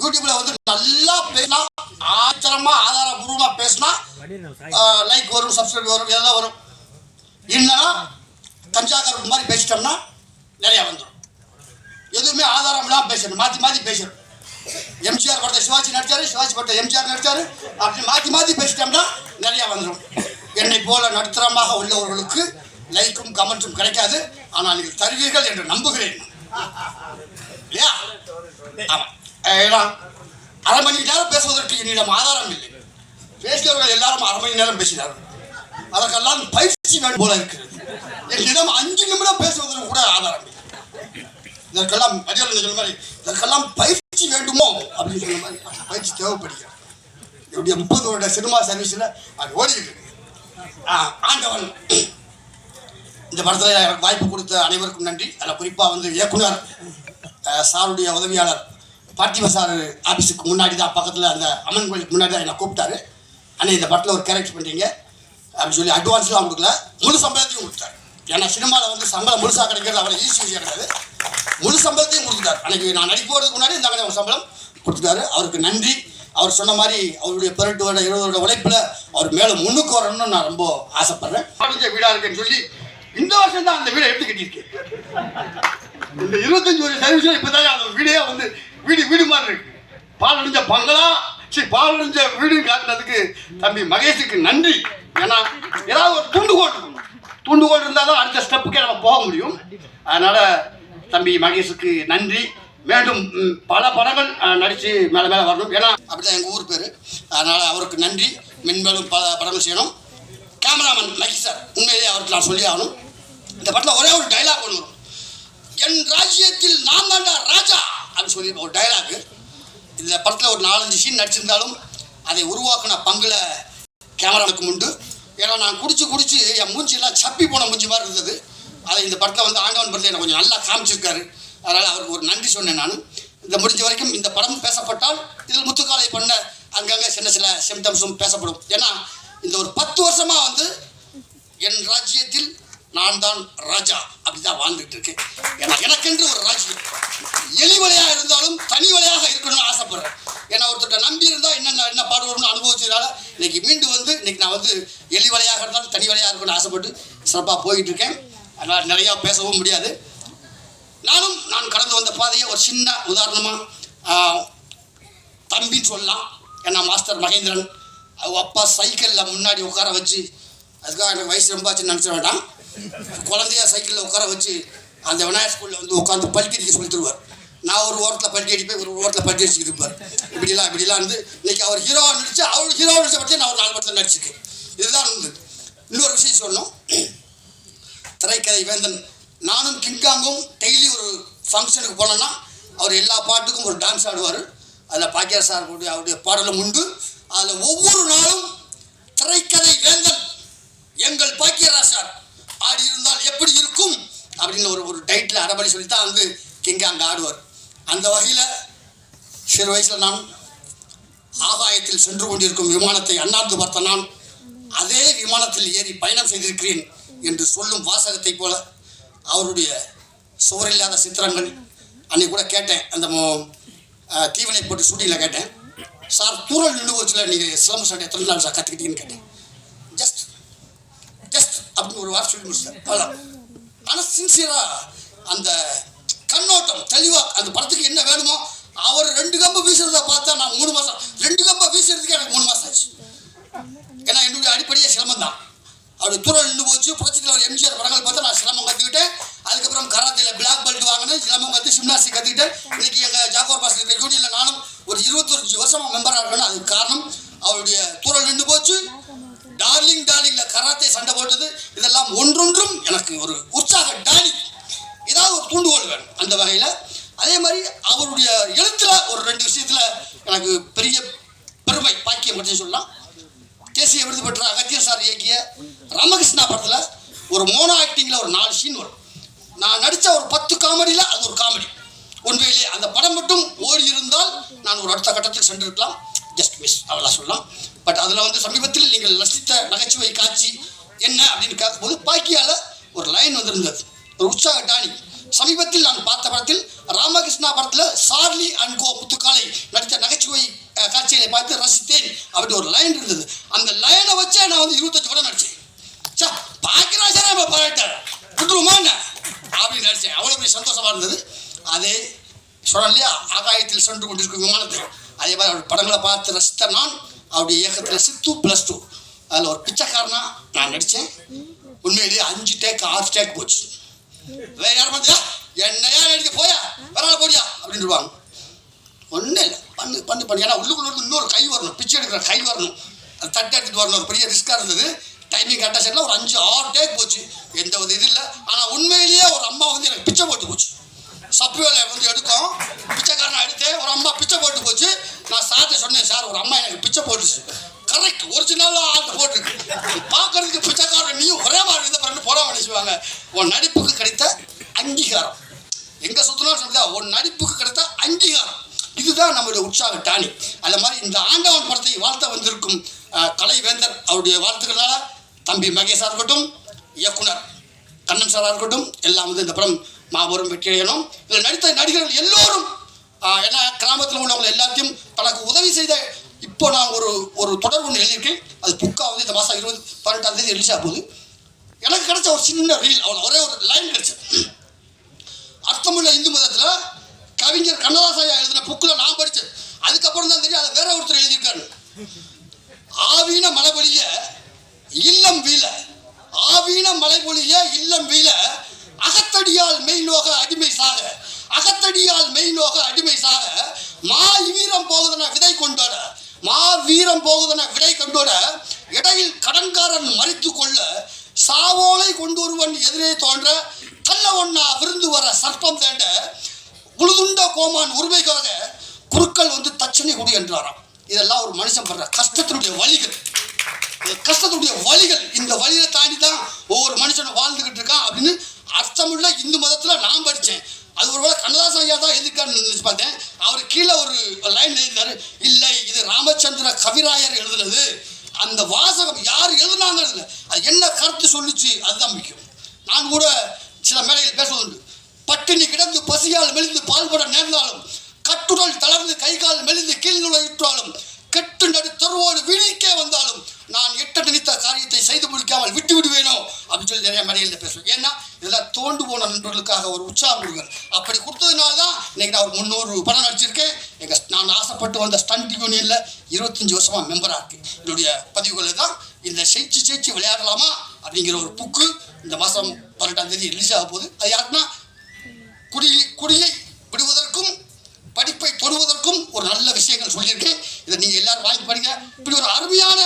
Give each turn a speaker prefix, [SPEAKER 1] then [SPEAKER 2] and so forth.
[SPEAKER 1] யூடியூப்ல வந்து நல்லா பேசினா ஆச்சரியமா ஆதாரபூர்வமா பேசினா லைக் வரும் சப்ஸ்கிரைப் வரும் இதெல்லாம் வரும். இல்லைன்னா கஞ்சா கருப்பு மாதிரி பேசிட்டோம்னா நிறையா வந்துடும் எதுவுமே ஆதாரம் இல்லாமல் பேசணும் மாற்றி மாற்றி பேசணும் எம்ஜிஆர் படத்தை சிவாஜி நடிச்சாரு சிவாஜி படத்தை எம்ஜிஆர் நடிச்சாரு அப்படி மாற்றி மாற்றி பேசிட்டோம்னா நிறையா வந்துடும் என்னை போல நடுத்தரமாக உள்ளவர்களுக்கு லைக்கும் கமெண்ட்ஸும் கிடைக்காது. ஆனால் நீங்கள் தருவீர்கள் என்று நம்புகிறேன். இல்லையா? ஆமாம் ஏன்னா அரை மணி நேரம் பேசுவதற்கு என்னிடம் ஆதாரம் இல்லை. பேசியவர்கள் எல்லாரும் அரை மணி நேரம் பேசினார்கள். அதற்கெல்லாம் பயிற்சி வேண்டும் போல இருக்கிறது. என்னிடம் அஞ்சு நிமிடம் பேசுவதற்கு கூட ஆதாரம் இல்லை. இதற்கெல்லாம் மதியம் சொன்ன மாதிரி இதற்கெல்லாம் பயிற்சி வேண்டுமோ அப்படின்னு சொன்ன மாதிரி பயிற்சி தேவைப்படுகிறது. என்னுடைய முப்பது வருட சினிமா சர்வீஸில் அது ஓடிக்கிட்டு ஆ, ஆண்டவன் இந்த படத்தில் எனக்கு வாய்ப்பு கொடுத்த அனைவருக்கும் நன்றி. அதில் குறிப்பாக வந்து இயக்குனர் சாருடைய உதவியாளர் பார்த்திப சார் ஆஃபீஸுக்கு முன்னாடி தான் பக்கத்தில் அந்த அம்மன் கோயிலுக்கு முன்னாடி தான் என்னை கூப்பிட்டாரு. அண்ணே இந்த படத்தில் ஒரு கேரக்டர் பண்ணுறீங்க அப்படின்னு சொல்லி அட்வான்ஸ்லாம் கொடுக்கல முழு சம்பளத்தையும் கொடுத்தாரு. ஏன்னா சினிமாவில் வந்து சம்பளம் முழுசாக கிடைக்கிறது அவ்வளோ ஈஸி விஷயம் கிடையாது. முழு சம்பளத்தையும் கொடுத்துட்டார். அன்னைக்கு நான் நடிக்க போகிறதுக்கு முன்னாடி இந்த மாதிரி அவர் சம்பளம் கொடுத்துட்டாரு. அவருக்கு நன்றி. அவர் சொன்ன மாதிரி அவருடைய பதினெட்டு வருட இருபது வருட உழைப்பில் அவர் மேலே முன்னுக்கு வரணும்னு நான் ரொம்ப ஆசைப்படுறேன். வீடாக இருக்குன்னு சொல்லி இந்த வருஷம் தான் அந்த வீடை எப்படி கட்டியிருக்கேன். இந்த இருபத்தஞ்சு வருஷம் சர்வீஸில் இப்போ தான் அந்த வீடே வந்து வீடு வீடு மாதிரி இருக்கு. பால் அடைஞ்ச பங்களா சரி பால் அடைஞ்ச வீடு காட்டினதுக்கு தம்பி மகேஷுக்கு நன்றி. ஏன்னா ஏதாவது ஒரு துண்டுகோல் இருக்கணும் துண்டுகோல் இருந்தால் தான் அடுத்த ஸ்டெப்புக்கே நம்ம போக முடியும். அதனால் தம்பி மகேஷுக்கு நன்றி. மேலும் பல படங்கள் நடித்து மேலே மேலே வரணும். ஏன்னா அப்படிதான் எங்கள் ஊர் பேர். அதனால் அவருக்கு நன்றி. மென்மேலும் பல படங்கள் செய்யணும். கேமராமேன் மகேஷ் சார் உண்மையிலேயே அவருக்கு நான் சொல்லி ஆகணும். இந்த படத்தில் ஒரே ஒரு டைலாக் ஒன்று வரும். என் ராஜ்யத்தில் நான் தாண்டா ராஜா. அப்படின்னு சொல்லி ஒரு டைலாகு இந்த படத்தில் ஒரு நாலஞ்சு சீன் நடிச்சிருந்தாலும் அதை உருவாக்கின பங்குல கேமராவுக்கு உண்டு. ஏன்னா நான் குடிச்சு குடிச்சு என் மூஞ்சியெல்லாம் சப்பி போன மூஞ்சி மாதிரி இருந்தது. அதை இந்த படத்தில் வந்து ஆண்டவன் படத்தில் எனக்கு கொஞ்சம் நல்லா காமிச்சிருக்காரு. அதனால் அவருக்கு ஒரு நன்றி சொன்னேன் நான். இந்த முடிஞ்ச வரைக்கும் இந்த படம் பேசப்பட்டால் இதில் முத்துக்காலை பண்ண அங்கங்கே சின்ன சில சிம்டம்ஸும் பேசப்படும். ஏன்னா இந்த ஒரு பத்து வருஷமாக வந்து என் ராஜ்யத்தில் நான் தான் ராஜா அப்படிதான் வாழ்ந்துட்டு இருக்கேன். ஏன்னா எனக்கென்று ஒரு ராஜ்யம். எலிவலையா இருந்தாலும் தனி வலையாக இருக்கணும்னு ஆசைப்படுறேன். ஏன்னா ஒருத்தர்கிட்ட நம்பி இருந்தால் என்னென்ன என்ன பாடுவோம்னு அனுபவிச்சதால இன்னைக்கு மீண்டு வந்து இன்னைக்கு நான் வந்து எலிவலையாக இருந்தாலும் தனி வலையாக இருக்கணும்னு ஆசைப்பட்டு சிறப்பாக போயிட்டு இருக்கேன். அதனால் நிறையா பேசவும் முடியாது. நானும் நான் கடந்து வந்த பாதையை ஒரு சின்ன உதாரணமாக தம்பின்னு சொல்லலாம். ஏன்னா மாஸ்டர் மகேந்திரன் அவங்க அப்பா சைக்கிளில் முன்னாடி உட்கார வச்சு அதுக்காக எனக்கு வயசு ரொம்ப ஆச்சுன்னு நினச்ச வேண்டாம். குழந்தையா சைக்கிளில் உட்கார வச்சு அந்த விநாயகர் ஸ்கூலில் வந்து உட்காந்து பல்ட்டி அடிக்க சொல்லி தருவார் நான் ஒரு ஓரத்தில் பல்ட்டி அடிப்பேன் ஒரு ஓரத்தில் பல்ட்டி அடிச்சுட்டு இருப்பார். இப்படிலாம் இப்படிலாம் வந்து இன்னைக்கு அவர் ஹீரோவாக நடிச்சு அவர் ஹீரோவாக நடிச்ச பற்றி நான் ஒரு நாலு படத்தில் நடிச்சிருக்கேன். இதுதான் வந்து இன்னொரு விஷயம் சொல்லணும். திரைக்கதை வேந்தன் நானும் கிங்காங்கும் டெய்லி ஒரு ஃபங்க்ஷனுக்கு போனோன்னா அவர் எல்லா பாட்டுக்கும் ஒரு டான்ஸ் ஆடுவார். அதில் பாக்கியா சார் கூடிய அவருடைய பாடலும் உண்டு. அதில் ஒவ்வொரு நாளும் திரைக்கதை வேந்தன் எங்கள் பாக்கியராஜ் சார் ஆடி இருந்தால் எப்படி இருக்கும்? அப்படின்னு ஒரு ஒரு டைட்டில் அரைபடி சொல்லி தான் வந்து அங்கே ஆடுவார். அந்த வகையில் சிறு வயசில் நான் ஆகாயத்தில் சென்று கொண்டிருக்கும் விமானத்தை அண்ணாந்து பார்த்த நான் அதே விமானத்தில் ஏறி பயணம் செய்திருக்கிறேன் என்று சொல்லும் வாசகத்தை போல அவருடைய சுவரில்லாத சித்திரங்கள் அன்னைக்கு கூட கேட்டேன். அந்த தீவனை போட்டு ஷூட்டிங்கில் கேட்டேன். சார் தூரல் நின்று வச்சுல நீங்கள் சிலம்பு சண்டை எத்தனை நாள் சார் கற்றுக்கிட்டீங்கன்னு கேட்டேன். அப்படின்னு ஒரு வார்த்தை சொல்லி முடிச்சிட்டேன். அதான் ஆனால் சின்சியராக அந்த கண்ணோட்டம் தெளிவாக அந்த படத்துக்கு என்ன வேணுமோ அவர் ரெண்டு கம்பு வீசுறத பார்த்தா நான் மூணு மாதம் ரெண்டு கம்பை வீசுறதுக்கே எனக்கு மூணு மாதம் ஆச்சு. ஏன்னா என்னுடைய அடிப்படையே சிரமம் தான் அவர் தூரம் நின்று போச்சு புரட்சித்தில் ஒரு எம்ஜிஆர் படங்கள் பார்த்தா நான் சிரமம் கற்றுக்கிட்டேன் அதுக்கப்புறம் கராத்தையில் பிளாக் பெல்ட் வாங்கினேன் சிரமம் கற்று சிம்னாசி கற்றுக்கிட்டேன் இன்னைக்கு எங்கள் ஜாகோர் பாஸ் இருக்கிற யூனியனில் நானும் ஒரு இருபத்தொரு வருஷமாக மெம்பராக இருக்கணும் அதுக்கு காரணம் அவருடைய தூரம் நின்று போச்சு. டார்லிங் டார்லிங்ல கராத்தே சண்டை போட்டது. இதெல்லாம் ஒன்றொன்றும் எனக்கு ஒரு உற்சாக டாலி ஏதாவது ஒரு தூண்டுகோல் வேணும் அந்த வகையில். அதே மாதிரி அவருடைய எழுத்தில் ஒரு ரெண்டு விஷயத்தில் எனக்கு பெரிய பெருமை பாக்கியம் அப்படின்னு சொல்லலாம். தேசிய விருது பெற்ற அகத்தியர் சார் இயக்கிய ராமகிருஷ்ணா படத்தில் ஒரு மோனோ ஆக்டிங்கில் ஒரு நாலு சீன் வரும். நான் நடித்த ஒரு பத்து காமெடியில் அது ஒரு காமெடி. உண்மையிலேயே அந்த படம் மட்டும் ஓடி இருந்தால் நான் ஒரு அடுத்த கட்டத்துக்கு சென்றிருக்கலாம். ஜஸ்ட் மிஸ் அவ்வளோ சொல்லலாம். அதில் வந்து சமீபத்தில் நீங்கள் ரசித்த நகைச்சுவை காட்சி என்ன அப்படின்னு கேட்கும்போது பாக்கியால் ஒரு லைன் வந்திருந்தது. ஒரு உற்சாக டானி. சமீபத்தில் நான் பார்த்த படத்தில் ராமகிருஷ்ணா படத்தில் சார்லி அண்ட் கோ முத்துக்காலை நடித்த நகைச்சுவை காட்சிகளை பார்த்து ரசித்தேன் அப்படி ஒரு லைன் இருந்தது. அந்த லைனை வச்சே நான் வந்து இருபத்தஞ்சு படம் நடிச்சேன். சா சார் நம்ம பாராட்டார். விட்டுருமா என்ன? அப்படின்னு நடிச்சேன். அவ்வளோ பெரிய சந்தோஷமாக இருந்தது. அதே சொன்னேன் ஆகாயத்தில் சென்று கொண்டிருக்கும் விமானத்தை. அதே மாதிரி அவர் படங்களை பார்த்து ரசித்த நான் அவருடைய இயக்கத்தில் சித்து ப்ளஸ் டூ அதில் ஒரு பிச்சைக்காரனா நான் நடித்தேன் உண்மையிலேயே அஞ்சு டேக் ஆஃப் டேக் போச்சு. வேற யாரும் பார்த்தியா என்னையா நடிக்க போயா? வரால போடியா அப்படின்ட்டுருவாங்க ஒன்றும் இல்லை. பண்ணு பண்ணு பண்ணு. ஏன்னா உள்ளுக்குள்ள இன்னொரு கை வரணும். பிச்சை எடுக்கிற கை வரணும். அது தட்டு எடுத்துட்டு வரணும். ஒரு பெரிய ரிஸ்க்காக இருந்தது. டைமிங் கரெக்டாக செட்டில் ஒரு அஞ்சு ஆறு டேக் போச்சு. எந்த ஒரு இது இல்லை. ஆனால் உண்மையிலேயே ஒரு அம்மா வந்து எனக்கு பிச்சை போட்டு போச்சு. சப்பு வேலையை வந்து எடுக்கும் பிச்சைக்காரனை எடுத்தேன் ஒரு அம்மா பிச்சை போட்டு போச்சு. நான் சார்ட்ட சொன்னேன் சார் ஒரு அம்மா எனக்கு பிச்சை போட்டுச்சு. கரெக்ட் ஒரிஜினலாக ஆட்டு போட்டுருக்கு. பார்க்கறதுக்கு பிச்சைக்காரன் நீயும் ஒரே மாதிரி இதை பண்ணி போட நினைச்சுவாங்க. உன் நடிப்புக்கு கிடைத்த அங்கீகாரம். எங்கே சுத்தினாலும் சொல்லுதா? உன் நடிப்புக்கு கிடைத்த அங்கீகாரம். இதுதான் நம்மளுடைய உற்சாக டானி. அந்த மாதிரி இந்த ஆண்டவன் படத்தை வாழ்த்த வந்திருக்கும் கலைவேந்தர் அவருடைய வாழ்த்துக்களால் தம்பி மகேஷாக இருக்கட்டும் இயக்குனர் கண்ணன் சாராக இருக்கட்டும் எல்லாம் வந்து இந்த படம் மாபெரும் வெற்றியடையணும் இதில் நடித்த நடிகர்கள் எல்லோரும் ஆஹ், ஏன்னா கிராமத்தில் உள்ளவங்க எல்லாத்தையும் தனக்கு உதவி செய்த இப்போ நான் ஒரு ஒரு தொடர் ஒன்று எழுதியிருக்கேன். அது புக்காக வந்து இந்த மாதம் இருபது பதினெட்டாம் தேதி ரிலீஸ் ஆக போகுது. எனக்கு கிடைச்ச ஒரு சின்ன ரீல் அவன் ஒரே ஒரு லைன் கிடைச்சது அர்த்தமுள்ள இந்து மதத்தில் கவிஞர் கண்ணதாசையா எழுதின புக்கில் நான் படித்தேன் அதுக்கப்புறம் தான் தெரியும் அதை வேற ஒருத்தர் எழுதியிருக்காரு. ஆவீன மலைபொழிய இல்லம் வீழ. ஆவீன மலைபொழிய இல்லம் வீல அகத்தடியால் மெய்நோக அடிமை சாக. அகத்தடியால் மெய்நோக அடிமை சாக. மா வீரம் போகுதன விதை கொண்டோட. மா வீரம் போகுதன விதை கொண்டோட. இடையில் கடன்காரன் மறித்து கொள்ள. சாவோலை கொண்டு ஒருவன் எதிரே தோன்ற. தள்ள ஒன்னா விருந்து வர சர்ப்பம் தேண்ட உழுதுண்ட கோமான் உரிமைக்காக குருக்கள் வந்து தட்சணை கொடு என்றாராம். இதெல்லாம் ஒரு மனுஷன் படுற கஷ்டத்தினுடைய வழிகள். இந்த கஷ்டத்துடைய வழிகள் இந்த வழியை தாண்டி தான் ஒவ்வொரு மனுஷனும் வாழ்ந்துகிட்டு இருக்கான் அப்படின்னு அர்த்தமுள்ள இந்து மதத்தில் நான் படித்தேன் அது ஒருவேளை கண்ணதாசன் ஐயா தான் எதிர்க்கான்னு பார்த்தேன். அவர் கீழே ஒரு லைன் எழுதினார் இல்லை இது ராமச்சந்திர கவிராயர் எழுதுனது. அந்த வாசகம் யார் எழுதுனாங்க அது என்ன கருத்து சொல்லுச்சு அதுதான் முக்கியம். நான் கூட சில மேடையில் பேசுவதுண்டு. பட்டினி கிடந்து பசியால் மெலிந்து பால்பட நேர்ந்தாலும் கட்டுடல் தளர்ந்து கை கால் மெலிந்து கீழ் நுழைவிட்டாலும் கெட்டு நடு தெருவோடு விழிக்கே வந்தாலும் நான் எட்ட நினைத்த காரியத்தை செய்து முடிக்காமல் விட்டு விடுவேனோ அப்படின்னு சொல்லி நிறைய மேடையில் பேசுவேன் ஏன்னா இதெல்லாம் தோண்டு போன நண்பர்களுக்காக ஒரு உற்சாகம் கொடுங்கள் அப்படி கொடுத்ததுனால தான் இன்னைக்கு நான் ஒரு முந்நூறு படம் நடிச்சிருக்கேன். எங்கள் நான் ஆசைப்பட்டு வந்த ஸ்டண்ட் யூனியனில் இருபத்தஞ்சி வருஷமாக மெம்பராக இருக்குது என்னுடைய பதிவுகளில் தான் இந்த செயிச்சு செயிச்சு விளையாடலாமா அப்படிங்கிற ஒரு புக்கு இந்த மாதம் பன்னெண்டாம் தேதி ரிலீஸ் ஆக போகுது. அது யாருன்னா குடி குடியை விடுவதற்கும் படிப்பை தொடுவதற்கும் ஒரு நல்ல விஷயங்கள் சொல்லியிருக்கேன். இதை நீங்கள் எல்லாரும் வாங்கி படிங்க. இப்படி ஒரு அருமையான